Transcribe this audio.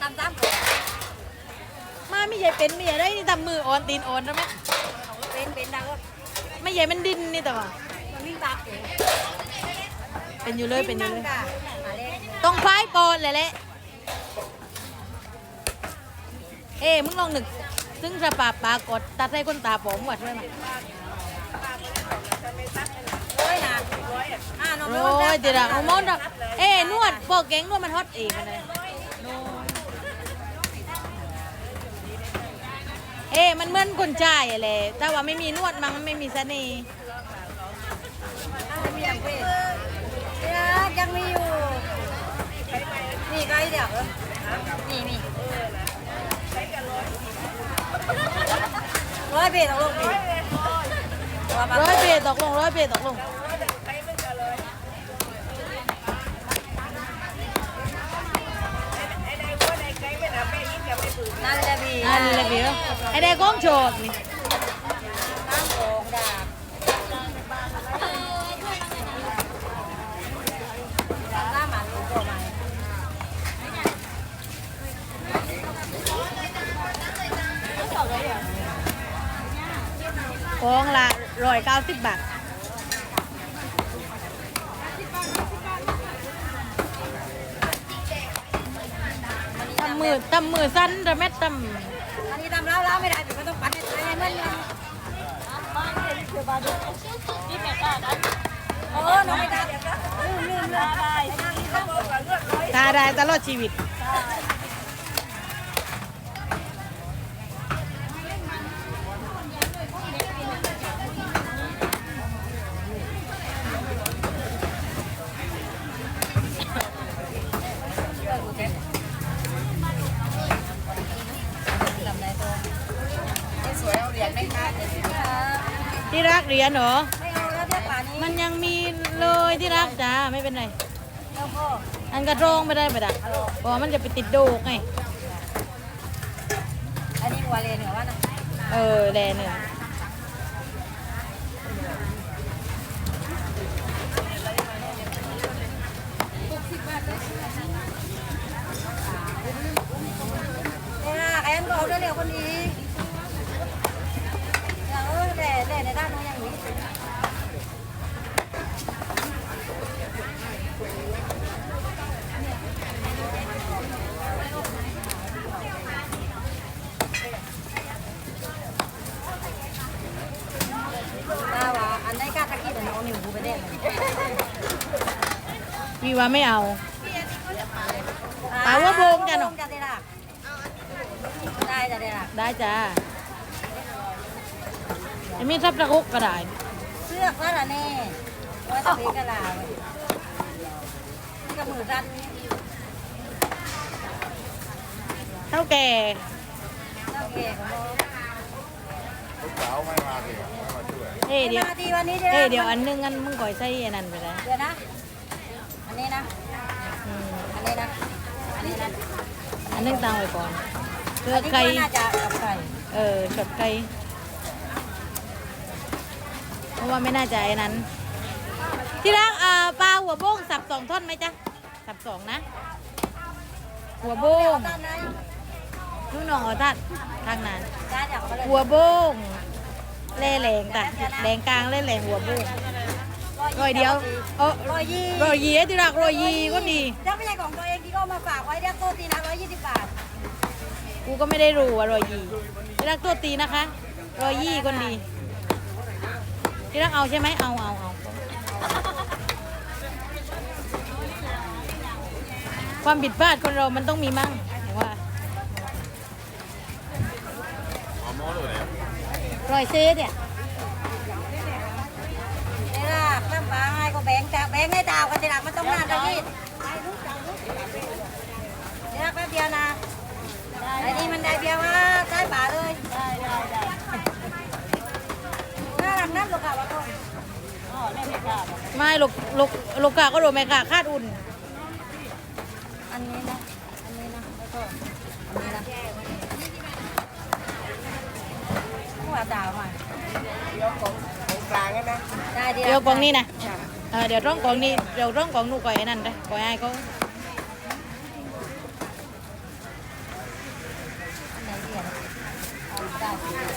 ตำซ้ำก่อนมาไม่ใช่เป็นไม่ใช่ได้นี่ทำมืออ่อนตีนอ่อนแล้วไหมเป็นเป็นดังก็ไม่ใช่มันดินนี่แต่ว่ามันวิ่งตากอยู่เป็นอยู่เลยเป็นอยู่เลยวิ่งนั่งกะอะไรต้องคล้ายก่อนเลยแหละเอ้มึงลองหนึกซึ่งสปาปากดตัดให้คนตาผมวัดไว้มาร้อยนะอ่าน้องโอ้ยเดี๋ยวนะโอ้มอนเอ้นวดพวกแก๊งนวดมันฮอตเองมันเลย เอ้มันเหมือนคนจ่ายอะไรแต่ว่าไม่มีนวดมันมันไม่มีเสน่ห์มีอย่างเป็นเนี่ยยังมีอยู่ นี่ไกลเดี๋ยวนี่นี่ร้อยเบสเอาลงดิว่ามาร้อยเปตกลงร้อยเปตกลง นั่นแหละพี่อันนี้เลยพี่ไอ้เด็กก้องโจดนี่กองละร้อยเก้าสิบบาทำมือตำมือสั้นแต่แม่ตอันนี้ทำแล้วแล้วไม่ได้ถึงก็ต้องปัดให้ตายให้มันเลยโอ้น้องไม่ได้ลืมลืมลืมได้ำตาได้ตลอดชีวิต สวยเอาเหรียญไหมคะที่รักเหรียญเหรอ ไม่เอาแล้วเรียกป่านี้มันยังมีเลยที่รักจ้าไม่เป็นไร แล้วก็อันกระโรงไม่ได้ไปด่ะเพราะว่ามันจะไปติดโดกไง อันนี้หัวเลนเหรอวะนะเออแลเนื้อเนี่ยแอนก็เอาเร็วคนนี้ ในด้านนู้นอย่างนี้ว่าว่าอันไหนกล้าตะกี้แต่น้องนี่หูไปได้เลยวีว่าไม่เอาปลาหัวโบงจ้ะเนอะจะได้ละได้จะได้ละได้จ้า ไอ้มีทับตะคุกก็ได้เสื้อก็ละแน่ว่าจะเป็นกะลาเว้ยนี่กับมือรันนี่เท่าแก่เจ้าเก๋ของเราลูกสาวไม่มาสิไม่มาช่วยเอ้ยเดี๋ยวมาทีวันนี้เอ้ยเดี๋ยวอันนึงอันมึงก่อยใส่อันนั้นไปเลยเดี๋ยวนะ อันนี้นะอืมอันนี้นะ อันนี้นะ อันนึงตังไว้ก่อนเพื่ออันนี้ไก่ก็น่าจะกับไก่เออชดไก่ เพราะว่าไม่น่าจะไอ้นั้น ที่รักอ่าปลาหัวโบ้งสับสองท่อนไหมจ๊ะ สับสองนะ หัวโบ้งด้านในนู่นน้องเอาทัดทางนั้นด้านอยากมาเลยหัวโบ้งเล่แหลงตะแหลงกลางเล่แหลงหัวโบ้งร้อยเดียวเออร้อยยี่ร้อยยี่ไอ้ที่รักร้อยยี่ก็ดีถ้าไม่ใช่ของตัวเองที่ก็มาฝากไว้เรียกโต๊ะตีนะร้อยยี่สิบบาทกูก็ไม่ได้รู้ว่าร้อยยี่ที่รักตัวตีนะคะร้อยยี่คนดี ที่รักเอาใช่ไหมเอาเอาเอาความบิดพลาดคนเรามันต้องมีมั่งว่าร้อเลยเนี่ยร้อเนี่ยนี่ล่ะน้ำปลาให้ก็แบ่งแต่แบ่งให้ดาวกันทีหลังมันต้องนานตะกี้ ไม่ลูกลูกลูกกาก็โดนแม่กาคาดอุ่น อันนี้นะ อันนี้นะ แล้วก็อันนี้นะผู้อาดาวมาเดี๋ยวของของกลางนะได้เดี๋ยวของนี้นะเดี๋ยวร่องของนี้เดี๋ยวร่องของหนูก่อยนั่นเลยก่อยไอ้ก็ไหนเดียว